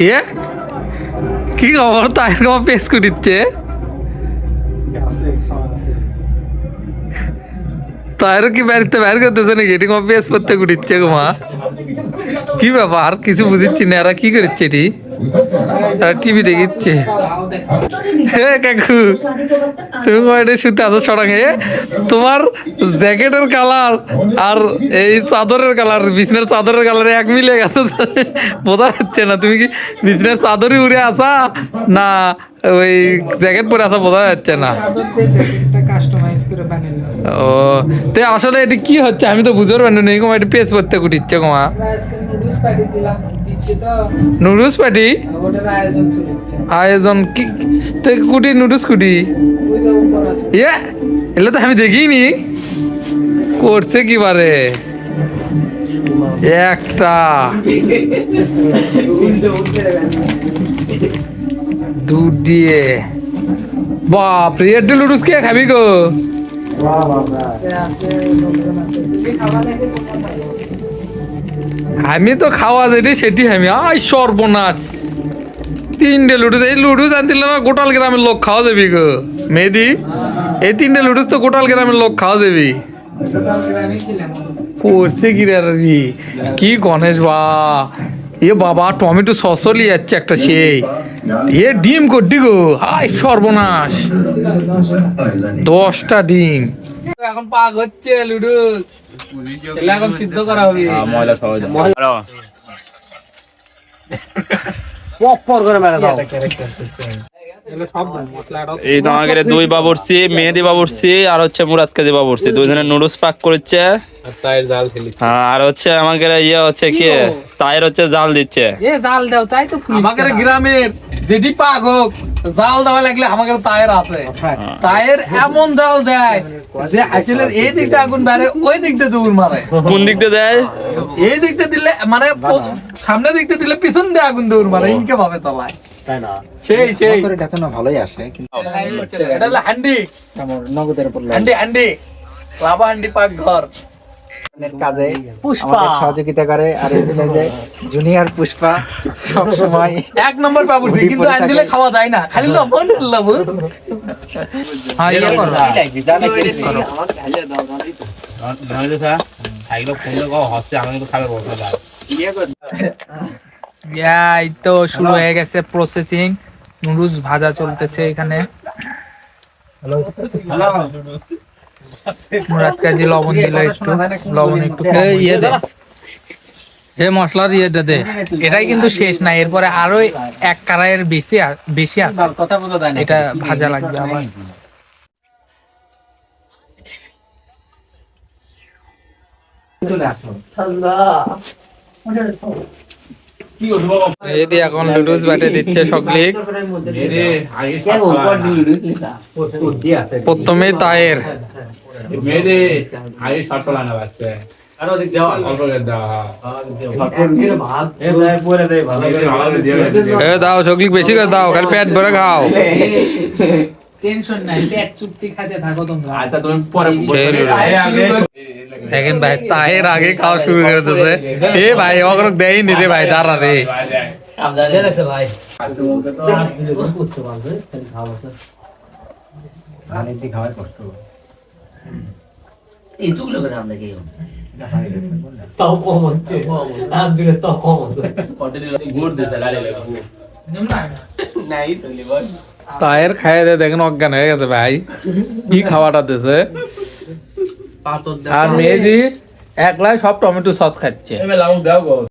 এ? কি খবর? তাই খবর পেস দিচ্ছে? তাইরও কি বাড়িতে বাইর করতেছে নাকি? এটি কপি পেস করতে কুটিচ্ছে গো মা। কি ব্যাপার? কিছু বুঝিচ্ছি না। এরা কি করছে এটি? টিভি দেখিচ্ছে হে কাকু, তুমি কয়টা শুতে সড়ক হে তোমার জ্যাকেটের কালার আর এই চাদরের কালার, বিছনার চাদরের কালার এক মিলে গেছে। বোঝা যাচ্ছে না, তুমি কি বিছনার চাদরই উড়ে আসা না ওই জ্যাকেট পরে আসা, বোঝা যাচ্ছে না। ও, তে আসলে এটি কি হচ্ছে আমি তো বুঝতে পারি না এরকম একটি পেজ করতে কুটিচ্ছে আজকে নুডলস ওটার আয়োজন কি তো কুটি নুডলস কুটি? ইয়ে এলে তো আমি দেখিনি। করছে কি বারে? একটা। দুধ দিয়ে। বাপ রে এডে লুডুস কে খাবি গো? আছে আমি তো খাওয়া যেটি সেটি আমি। আই সর্বনাশ। তিনটে লুডুস, এই লুডুস আনছিল না গোটাল গ্রামের লোক খাওয়া দেবি গো। মেদি এই তিনটে লুডুস তো গোটাল গ্রামের লোক খাওয়া দেবি। করছে কি রে কি? গণেশ বা? এ বাবা, টমেটো সসলি যাচ্ছে একটা সেই। এ ডিম করডি গো হাই সর্বনাশ। দশটা ডিম। এখন পাক হচ্ছে লুডুস। এখন সিদ্ধ করা হবে। ময়লা সহজে এই তো দুই বাবুরছি মেহেদি বাবুরছি আর হচ্ছে মুরাদ কাজী বাবুরছি। দুজনে নুডলস পাক করেছে। হ্যাঁ, আর হচ্ছে আমাকে ইয়ে হচ্ছে কি তাইর হচ্ছে জাল দিচ্ছে। এ জাল দাও তাই তো আমাদের গ্রামের যেটি পাক হোক। জাল দেওয়া লাগলে আমাদের তায়ের আছে। তায়ের এমন জাল দেয় যে আসলে এই দিকটা আগুন বেড়ে ওই দিকটা দৌড় মারে। কোন দিক দিয়ে? এই দিকটা দিলে মানে সামনে দিকটা দিলে পিছন দিয়ে আগুন দৌড় মারে ইনকে ভাবে তলায়। সেই সেই। এটা তো না ভালোই আসে কিন্তু এটা হলো হান্ডি। নগদের উপর হান্ডি হান্ডি। লাভা হান্ডি পাক ঘর। কাজে আমাদের সহযোগিতা করে আর এই দিলে যে জুনিয়র পুষ্পা সব সময় এক নম্বর পাবুছি কিন্তু আন দিলে খাওয়া যায় না। খালি লবণ লবণ। হ্যাঁ ইয়ে করো। এই তো শুরু হয়ে গেছে প্রসেসিং নুডলস ভাজা চলতেছে এখানে। মুরাদ কাজী লবণ দিল একটু। লবণ একটু ইয়ে দে। এ মশলার ইয়েটা দে এটাই কিন্তু শেষ না এরপরে আরও এক কারাইয়ের বেশি বেশি আছে। এটা ভাজা লাগবে আবার। এই এখন লুডুস বাটে দিচ্ছে সকলিক প্রথমে তায়ের। দাও সকলিক বেশি করে দাও খালি পেট ভরে খাও। টেনশন নাই পেট চুক্তি খাতে থাকো তোমরা। দেখেন ভাই তায়ের আগে খাওয়া শুরু করে দিতেছে এ ভাই অগ্রক দেয় নি রে ভাই দাঁড়া রে। তায়ের খাইয়ে দে দেখেন অজ্ঞান হয়ে গেছে ভাই। কি খাওয়াটা দিছে? আর মেয়েদি একলাই সব টমেটো সস খাচ্ছে।